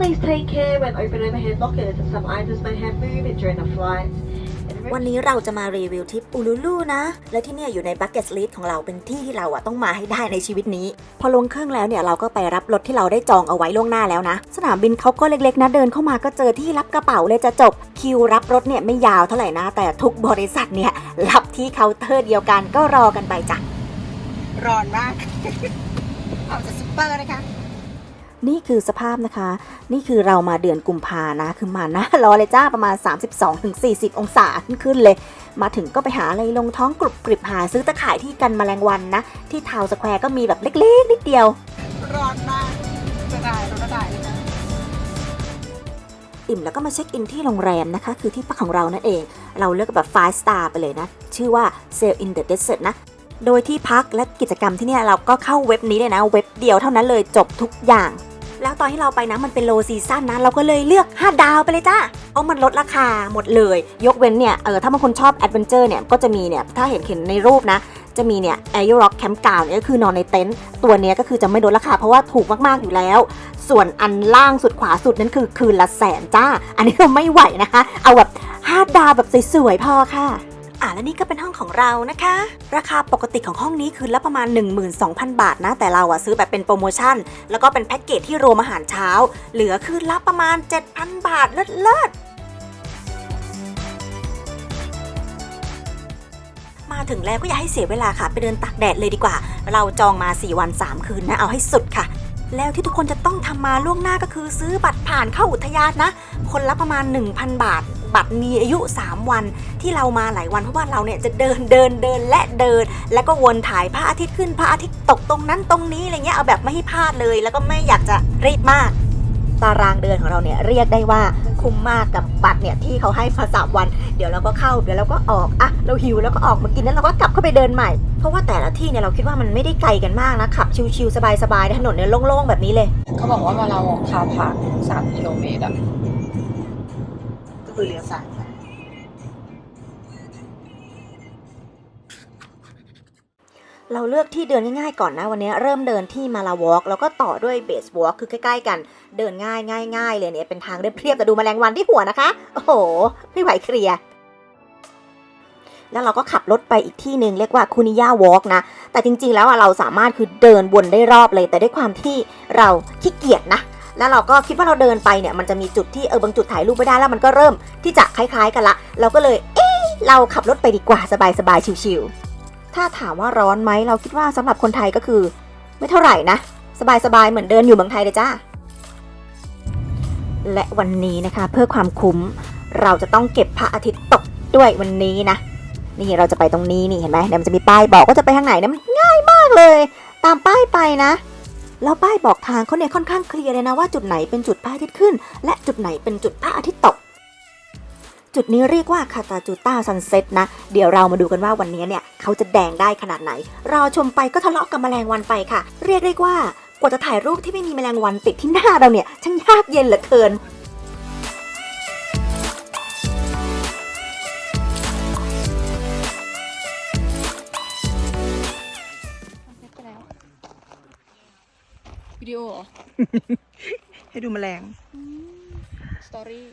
Please take care when open overhead lockers as some items may have movement during the flight. And วันนี้เราจะมารีวิวทริปอูลูลูนะ และที่เนี่ยอยู่ในบั c เก็ตลิสของเราเป็นที่ที่เราอะต้องมาให้ได้ในชีวิตนี้ พอลงเครื่องแล้วเนี่ยเราก็ไปรับรถที่เราได้จองเอาไว้ล่วงหน้าแล้วนะ สนามบินเขาก็เล็กๆนะเดินเข้ามาก็เจอที่รับกระเป๋าเลยจะจบ คิวรับรถเนี่ยไม่ยาวเท่าไหร่นะ แต่ทุกบริษัทเนี่ยรับที่เคาน์เตอร์เดียวกันก็รอกันไปจ้ะร้อนมากออกจากซุปเปอร์นะคะ นี่คือสภาพนะคะ นี่คือเรามาเดือนกุมภานะ คือมาหนะร้อนเลยจ้าประมาณ 32-40 องศาขึ้นขึ้นเลย มาถึงก็ไปหาอะไรลงท้องกรุบกริบหาซื้อตะข่ายที่กันแมลงวันนะ ที่ทาวน์สแควร์ก็มีแบบเล็กๆ นิดเดียว ร้อนมากจะได้ร้อนได้เลยนะอิ่มแล้วก็มาเช็คอินที่โรงแรมนะคะ คือที่พักของเรานั่นเอง เราเลือกแบบ5 star ไปเลยนะ ชื่อว่า Sail in the Desert นะโดยที่พักและกิจกรรมที่นี่เราก็เข้าเว็บนี้เลยนะ เว็บเดียวเท่านั้นเลยจบทุกอย่าง แล้วตอนที่เราไปนะมันเป็นโลซีซั่นนะ เราก็เลยเลือก 5 ดาวไปเลยจ้าเพราะมันลดราคาหมดเลย ยกเว้นเนี่ยเออถ้าบางคนชอบแอดเวนเจอร์เนี่ยก็จะมีเนี่ยถ้าเห็นเห็นในรูปนะ จะมีเนี่ย a i r Rock Camp Ground เนี่ยก็คือนอนในเต็นท์ตัวเนี้ยก็คือจะไม่ลดราคาเพราะว่าถูกมากๆอยู่แล้ว ส่วนอันล่างสุดขวาสุดนั้นคือคืนละแสนจ้า อันนี้เราไม่ไหวนะคะ เอาแบบ5ดาวแบบสวยๆพอค่ะ อะแล้วนี่ก็เป็นห้องของเรานะคะ ราคาปกติของห้องนี้คือละประมาณ 12,000 บาทนะ แต่เราอะซื้อแบบเป็นโปรโมชั่น แล้วก็เป็นแพ็กเกจที่รวมอาหารเช้า เหลือคืนละประมาณ 7,000 บาทเลิศเลิศมาถึงแล้วก็อย่าให้เสียเวลาค่ะ ไปเดินตากแดดเลยดีกว่า เราจองมา 4 วัน 3 คืนนะ เอาให้สุดค่ะ แล้วที่ทุกคนจะต้องทำมาล่วงหน้าก็คือซื้อบัตรผ่านเข้าอุทยานนะ คนละประมาณ 1,000 บาท บัตรมีอายุ 3 วันที่เรามาหลายวันเพราะว่าเราเนี่ยจะเดินเดินเดินและเดิน แล้วก็วนถ่ายพระอาทิตย์ขึ้นพระอาทิตย์ตกตรงนั้นตรงนี้อะไรเงี้ยเอาแบบไม่ให้พลาดเลย แล้วก็ไม่อยากจะรีบมากตารางเดือนของเราเนี่ยเรียกได้ว่าคุ้มมากกับบัตรเนี่ยที่เขาให้มาสามวัน เดี๋ยวเราก็เข้าเดี๋ยวเราก็ออกอะเราหิวแล้วก็ออกมากินแล้วเราก็กลับเข้าไปเดินใหม่ เพราะว่าแต่ละที่เนี่ยเราคิดว่ามันไม่ได้ไกลกันมากนะขับชิวๆสบายๆถนนเนี่ยโล่งๆแบบนี้เลย เขาบอกว่ามาเราออกคาพักสามกิโลเมตรอะ คือเลี้ยวซ้ายเราเลือกที่เดินง่ายๆก่อนนะวันนี้เริ่มเดินที่มาลาวอล์กแล้วก็ต่อด้วยเบสวอล์กคือใกล้ๆกันเดินง่ายง่ายง่ายเลยเนี่ยเป็นทางเรียบๆแต่ดูแมลงวันที่หัวนะคะ โอ้โห ไม่ไหวเคลียร์แล้วเราก็ขับรถไปอีกที่หนึ่งเรียกว่าคูนิยาวอล์กนะ แต่จริงๆแล้วเราสามารถคือเดินวนได้รอบเลย แต่ด้วยความที่เราขี้เกียจนะ แล้วเราก็คิดว่าเราเดินไปเนี่ยมันจะมีจุดที่เออบางจุดถ่ายรูปไม่ได้แล้วมันก็เริ่มที่จะคล้ายๆกันละ เราก็เลยเอ๊ะเราขับรถไปดีกว่าสบายๆชิวๆถ้าถามว่าร้อนไหมเราคิดว่าสำหรับคนไทยก็คือ ไม่เท่าไหร่นะ สบายๆเหมือนเดินอยู่เมืองไทยเลยจ้าและวันนี้นะคะเพื่อความคุ้มเราจะต้องเก็บพระอาทิตย์ตกด้วยวันนี้นะ นี่เราจะไปตรงนี้นี่เห็นไหมเดี๋ยวมันจะมีป้ายบอกว่าจะไปทางไหนนะมันง่ายมากเลย ตามป้ายไปนะ แล้วป้ายบอกทางเขาเนี่ยค่อนข้างเคลียร์เลยนะว่าจุดไหนเป็นจุดพระอาทิตย์ขึ้น และจุดไหนเป็นจุดพระอาทิตย์ตก จุดนี้เรียกว่าคาตาจูต้าซันเซ็ตนะ เดี๋ยวเรามาดูกันว่าวันนี้เนี่ยเขาจะแดงได้ขนาดไหนรอชมไปก็ทะเลาะกับแมลงวันไปค่ะ เรียกได้ว่ากว่าจะถ่ายรูปที่ไม่มีแมลงวันติดที่หน้าเราเนี่ยช่างยากเย็นเหลือเกิน ดีโอเหรอ ให้ดูแมลง สตอรี่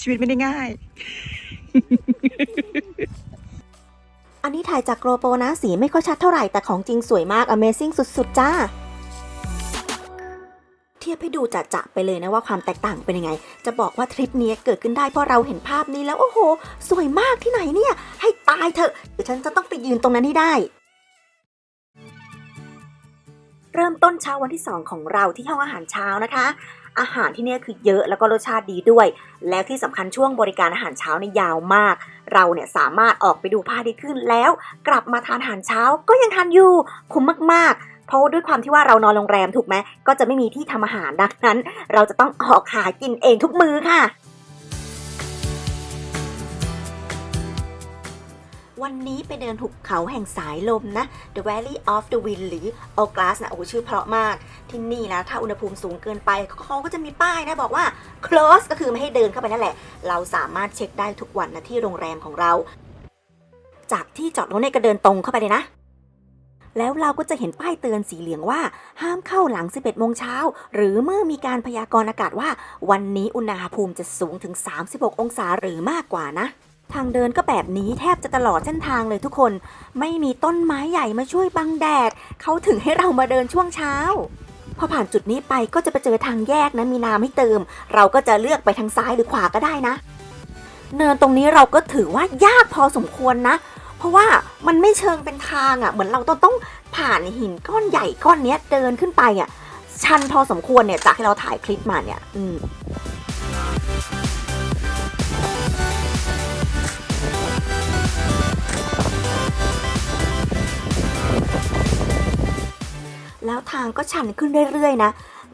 ชีวิตไม่ได้ง่าย อันนี้ถ่ายจากโกลโปรนะ สีไม่ค่อยชัดเท่าไหร่ แต่ของจริงสวยมาก Amazing สุดๆ จ้า เทียบให้ดูจะๆไปเลยนะว่าความแตกต่างเป็นยังไง จะบอกว่าทริปนี้เกิดขึ้นได้เพราะเราเห็นภาพนี้แล้ว โอ้โห สวยมากที่ไหนเนี่ย ให้ตายเถอะเดี๋ยวฉันจะต้องไปยืนตรงนั้นให้ได้ เริ่มต้นเช้าวันที่ 2 ของเราที่ห้องอาหารเช้านะคะ อาหารที่เนี่ยคือเยอะแล้วก็รสชาติดีด้วย แล้วที่สำคัญช่วงบริการอาหารเช้าเนี่ยยาวมาก เราเนี่ยสามารถออกไปดูพระอาทิตย์ขึ้นแล้ว กลับมาทานอาหารเช้าก็ยังทานอยู่คุ้มมากๆเพราะด้วยความที่ว่าเรานอนโรงแรมถูกไหมก็จะไม่มีที่ทำอาหารดังนั้น เราจะต้องออกหากินเองทุกมื้อค่ะ วันนี้ไปเดินหุบเขาแห่งสายลมนะ The Valley of the Wind หรือ o g l a s นะโอ้โหชื่อเพราะมากที่นี่นะ ถ้าอุณหภูมิสูงเกินไปเขาก็จะมีป้ายนะ บอกว่า close ก็คือไม่ให้เดินเข้าไปนั่นแหละ เราสามารถเช็คได้ทุกวันนะที่โรงแรมของเรา จากที่จอดรถเนี่ยก็เดินตรงเข้าไปเลยนะแล้วเราก็จะเห็นป้ายเตือนสีเหลืองว่า ห้ามเข้าหลัง 11 โมงเช้า หรือเมื่อมีการพยากรณ์อากาศว่า วันนี้อุณหภูมิจะสูงถึง 36 องศาหรือมากกว่านะ ทางเดินก็แบบนี้แทบจะตลอดเส้นทางเลยทุกคน ไม่มีต้นไม้ใหญ่มาช่วยบังแดด เขาถึงให้เรามาเดินช่วงเช้า พอผ่านจุดนี้ไปก็จะไปเจอทางแยกนะมีน้ำให้เติม เราก็จะเลือกไปทางซ้ายหรือขวาก็ได้นะ เนินตรงนี้เราก็ถือว่ายากพอสมควรนะ เพราะว่ามันไม่เชิงเป็นทางอะ่ะ เหมือนเราต้องต้องผ่านหินก้อนใหญ่ก้อนเนี้ยเดินขึ้นไปอะ่ะชันพอสมควรเนี่ยจากที่เราถ่ายคลิปมาเนี่ย อืม แล้วทางก็ชันขึ้นเรื่อยๆ นะ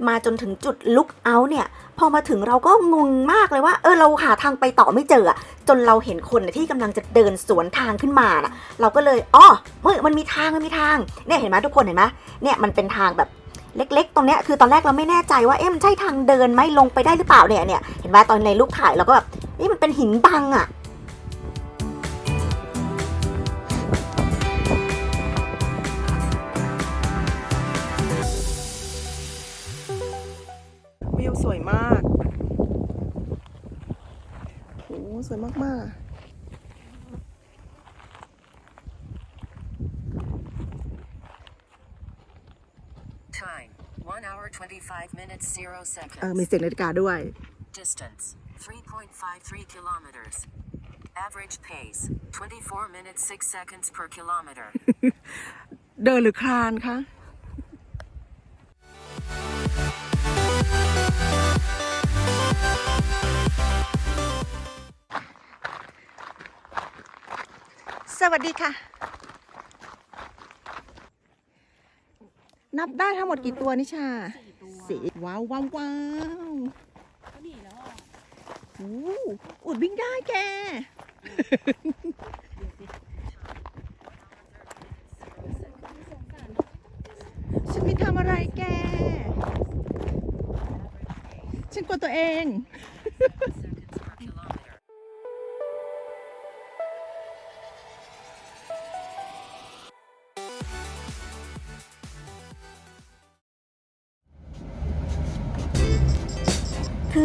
มาจนถึงจุดลุกเอาเนี่ย พอมาถึงเราก็งงมากเลยว่า เออเราหาทางไปต่อไม่เจอจนเราเห็นคนที่กำลังจะเดินสวนทางขึ้นมานะเราก็เลยอ๋อเฮ้ยมันมีทางมันมีทางเนี่ยเห็นไหมทุกคนเห็นไหมเนี่ยมันเป็นทางแบบเล็กๆ ตรงเนี้ยคือตอนแรกเราไม่แน่ใจว่าเอ๊ะมันใช่ทางเดินไหมลงไปได้หรือเปล่าเนี่ยเนี่ยเห็นไหมตอนในรูปถ่ายเราก็แบบนี่มันเป็นหินบังอะ สวยมาก Time 1 hour 25 minutes 0ๆเออ seconds. มีเสียงนาฬิกาด้วย Distance 3.53 kilometers. Average pace 24 minutes 6 seconds per kilometer. เดินหรือคลานคะ สวัสดีค่ะ นับได้ทั้งหมดกี่ตัวนิชาสี่ว้าวว้าวว้าวโอ้อุดวิ่งได้แก ฉันไม่ทำอะไรแก ฉันกลัวตัวเอง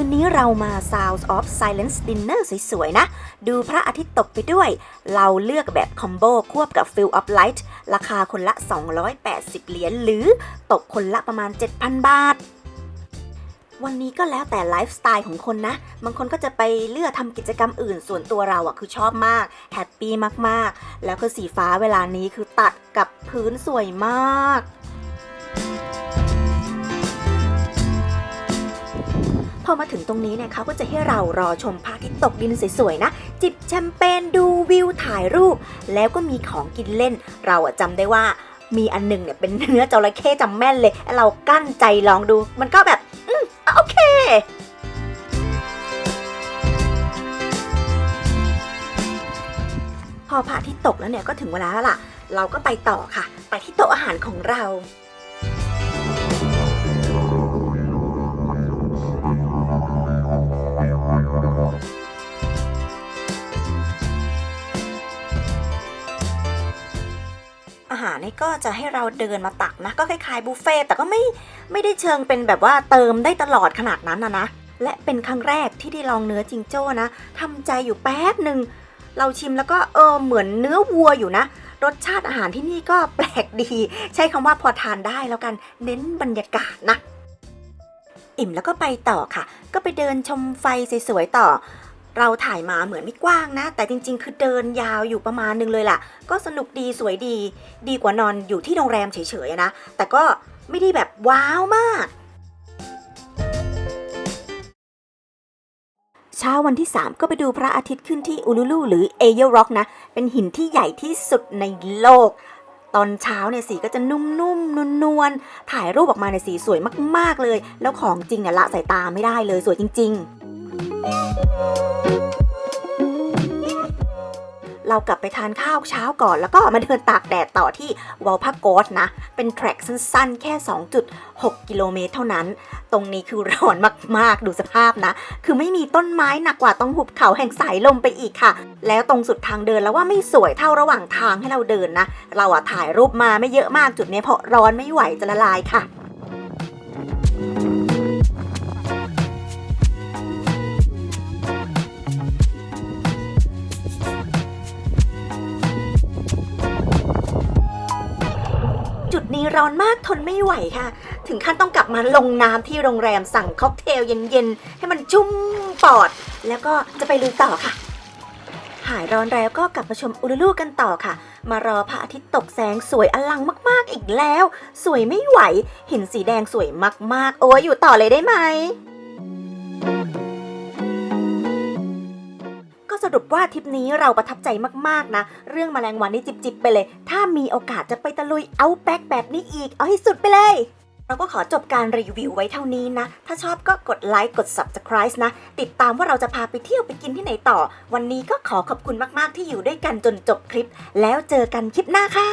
นนี้เรามา Sounds of Silence Dinner สวยๆ นะ ดูพระอาทิตย์ตกไปด้วย เราเลือกแบบคอมโบควบกับ Fill Up Light ราคาคนละ 280 เหรียญหรือตกคนละประมาณ 7,000 บาท วันนี้ก็แล้วแต่ไลฟ์สไตล์ของคนนะ บางคนก็จะไปเลือกทำกิจกรรมอื่น ส่วนตัวเราอะคือชอบมาก แฮปปี้มากๆ แล้วก็สีฟ้าเวลานี้คือตัดกับพื้นสวยมาก พอมาถึงตรงนี้เนี่ยเขาก็จะให้เรารอชมพระอาทิตย์ตกดินสวยๆนะ จิบแชมเปญดูวิวถ่ายรูป แล้วก็มีของกินเล่น เราอะจำได้ว่ามีอันหนึงเนี่ยเป็นเนื้อจระเข้จำแม่นเลย เรากั้นใจลองดู มันก็แบบ อืมโอเคพอพระอาทิตย์ตกแล้วเนี่ยก็ถึงเวลาแล้วล่ะ เราก็ไปต่อค่ะ ไปที่โต๊ะอาหารของเรา หารนี่ก็จะให้เราเดินมาตักนะ ก็คล้ายๆบุฟเฟ่ต์แต่ก็ไม่ไม่ได้เชิงเป็นแบบว่าเติมได้ตลอดขนาดนั้นนะนะและเป็นครั้งแรกที่ได้ลองเนื้อจิงโจ้นะทำใจอยู่แป๊บหนึ่งเราชิมแล้วก็เออเหมือนเนื้อวัวอยู่นะ รสชาติอาหารที่นี่ก็แปลกดี ใช้คำว่าพอทานได้แล้วกันเน้นบรรยากาศนะ อิ่มแล้วก็ไปต่อค่ะ ก็ไปเดินชมไฟสวยๆต่อ เราถ่ายมาเหมือนไม่กว้างนะ แต่จริงๆ คือเดินยาวอยู่ประมาณนึงเลยล่ะ ก็สนุกดีสวยดี ดีกว่านอนอยู่ที่โรงแรมเฉยๆนะ แต่ก็ไม่ได้แบบว้าวมาก เช้าวันที่ 3 ก็ไปดูพระอาทิตย์ขึ้นที่อูลูลูหรือเอเยลร็อกนะ เป็นหินที่ใหญ่ที่สุดในโลก ตอนเช้าเนี่ยสีก็จะนุ่มๆนวลๆถ่ายรูปออกมาในยสีสวยมากๆเลย แล้วของจริงเนี่ยละสายตาไม่ได้เลยสวยจริง ๆ เรากลับไปทานข้าวเช้าก่อน แล้วก็มาเดินตากแดดต่อที่วอลพากอสนะ เป็นแทร็กสั้นๆ แค่ 2.6 กิโลเมตรเท่านั้น ตรงนี้คือร้อนมากๆ ดูสภาพนะ คือไม่มีต้นไม้หนักกว่าต้องหุบเขาแห่งสายลมไปอีกค่ะ แล้วตรงสุดทางเดินแล้วว่าไม่สวยเท่าระหว่างทางให้เราเดินนะ เราอะถ่ายรูปมาไม่เยอะมากจุดนี้เพราะร้อนไม่ไหวจะละลายค่ะ จุดนี้ร้อนมากทนไม่ไหวค่ะ ถึงขั้นต้องกลับมาลงน้ำที่โรงแรมสั่งค็อกเทลเย็นๆ ให้มันชุ่มปอด แล้วก็จะไปลุยต่อค่ะ หายร้อนแล้วก็กลับมาชมอุรุลูกันต่อค่ะ มารอพระอาทิตย์ตกแสงสวยอลังมากๆอีกแล้ว สวยไม่ไหว เห็นสีแดงสวยมากๆ โอ้ยอยู่ต่อเลยได้ไหม รุปว่าทริปนี้เราประทับใจมากๆนะ เรื่องแมลงวันนี่จิบๆไปเลย ถ้ามีโอกาสจะไปตะลุยเอาแบ็กแบบนี้อีก เอาให้สุดไปเลยเราก็ขอจบการรีวิวไว้เท่านี้นะ ถ้าชอบก็กดไลค์ กด subscribe นะ ติดตามว่าเราจะพาไปเที่ยวไปกินที่ไหนต่อ วันนี้ก็ขอขอบคุณมาก ๆ ที่อยู่ด้วยกันจนจบคลิป แล้วเจอกันคลิปหน้าค่ะ